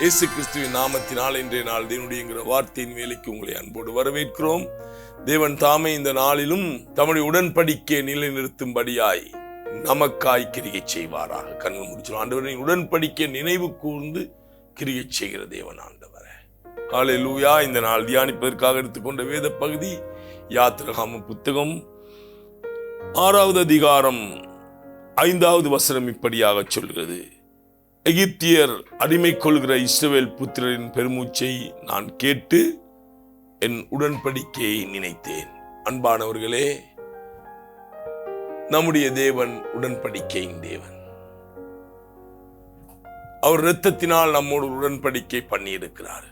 இயேசு கிறிஸ்துவின் நாமத்தினால் இன்றைய நாள் தேவனுடையங்கிற வார்த்தையின் வேலைக்கு உங்களை அன்போடு வரவேற்கிறோம். தேவன் தாமே இந்த நாளிலும் தம்முடைய உடன்படிக்கை நிலைநிறுத்தும்படியாய் நமக்காய் கிரியை செய்வாராக. கண்கள் முடிச்சிடும் ஆண்டவரின் உடன்படிக்கை நினைவு கூர்ந்து கிரிகை செய்கிற தேவன் ஆண்டவரை. காலை லூயா இந்த நாள் தியானிப்பதற்காக எடுத்துக்கொண்ட வேத பகுதி யாத்திரகாம புத்தகம் ஆறாவது அதிகாரம் ஐந்தாவது வசனம் இப்படியாக சொல்கிறது. எகிப்தியர் அடிமை கொள்கிற இஸ்ரவேல் புத்திரரின் பெருமூச்சை நான் கேட்டு என் உடன்படிக்கையை நினைத்தேன். அன்பானவர்களே நம்முடைய தேவன் உடன்படிக்கையின் தேவன். அவர் இரத்தத்தினால் நம்மோடு உடன்படிக்கை பண்ணியிருக்கிறார்.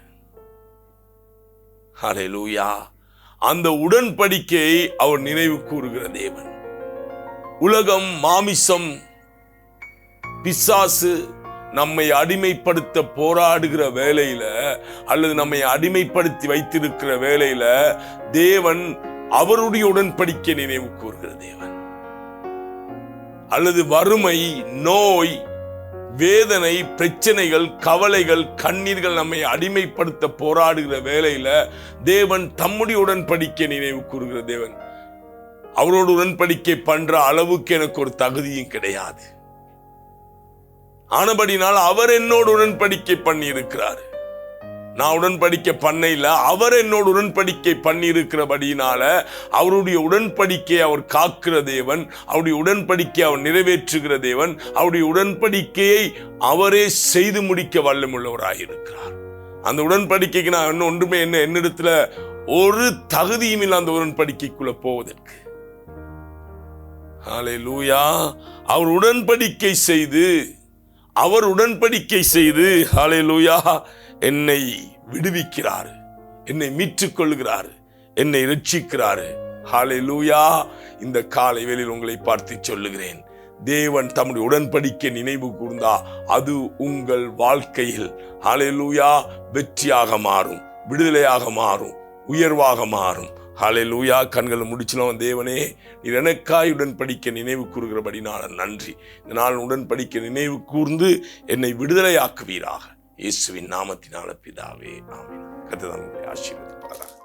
லூயா அந்த உடன்படிக்கையை அவர் நினைவு கூறுகிற தேவன். உலகம் மாமிசம் பிசாசு நம்மை அடிமைப்படுத்த போராடுகிற வேலையில அல்லது நம்மை அடிமைப்படுத்தி வைத்திருக்கிற வேலையில தேவன் அவருடைய உடன்படிக்கை நினைவு கூறுகிற தேவன். அல்லது வறுமை நோய் வேதனை பிரச்சனைகள் கவலைகள் கண்ணீர்கள் நம்மை அடிமைப்படுத்த போராடுகிற வேலையில தேவன் தம்முடைய உடன்படிக்கை நினைவு கூறுகிற தேவன். அவரோடு உடன்படிக்கை பண்ற அளவுக்கு எனக்கு ஒரு தகுதியும் கிடையாது. ஆனபடினால் அவர் என்னோடு உடன்படிக்கை பண்ணி இருக்கிறார் நான் உடன்படிக்கை பண்ணையில் அவர் என்னோடு உடன்படிக்கை பண்ணியிருக்கிறபடியினால் அவருடைய உடன்படிக்கையை அவர் காக்கிற தேவன் அவருடைய உடன்படிக்கையை அவர் நிறைவேற்றுகிற தேவன் அவருடைய உடன்படிக்கையை அவரே செய்து முடிக்க வல்லமுள்ளவராக இருக்கிறார். அந்த உடன்படிக்கைக்கு நான் இன்னும் ஒன்றுமே என்ன என்னிடத்துல ஒரு தகுதியும் இல்லை அந்த உடன்படிக்கைக்குள்ள போவதற்கு. லூயா அவர் உடன்படிக்கை செய்து அவர் உடன்படிக்கை செய்து ஹாலேலூயா என்னை விடுவிக்கிறார். என்னை மீட்டுக் கொள்கிறார் என்னை ரட்சிக்கிறார் லூயா இந்த காலை வேளையில் உங்களை பார்த்து சொல்லுகிறேன். தேவன் தம்முடைய உடன்படிக்கை நினைவு கூர்ந்தா அது உங்கள் வாழ்க்கையில் ஹalleluya வெற்றியாக மாறும் விடுதலையாக மாறும் உயர்வாக மாறும். ஹalleluya கண்களை முடிச்சலாம் தேவனே நீ எனக்காய் உடன்படிக்க நினைவு கூறுகிறபடி நான் நன்றி. இந்த நாள் உடன்படிக்க நினைவு கூர்ந்து என்னை விடுதலையாக்குவீராக. இயேசுவின் நாமத்தினால பிதாவே ஆமென். கர்த்தர் நம்மை ஆசீர்வதிப்பார்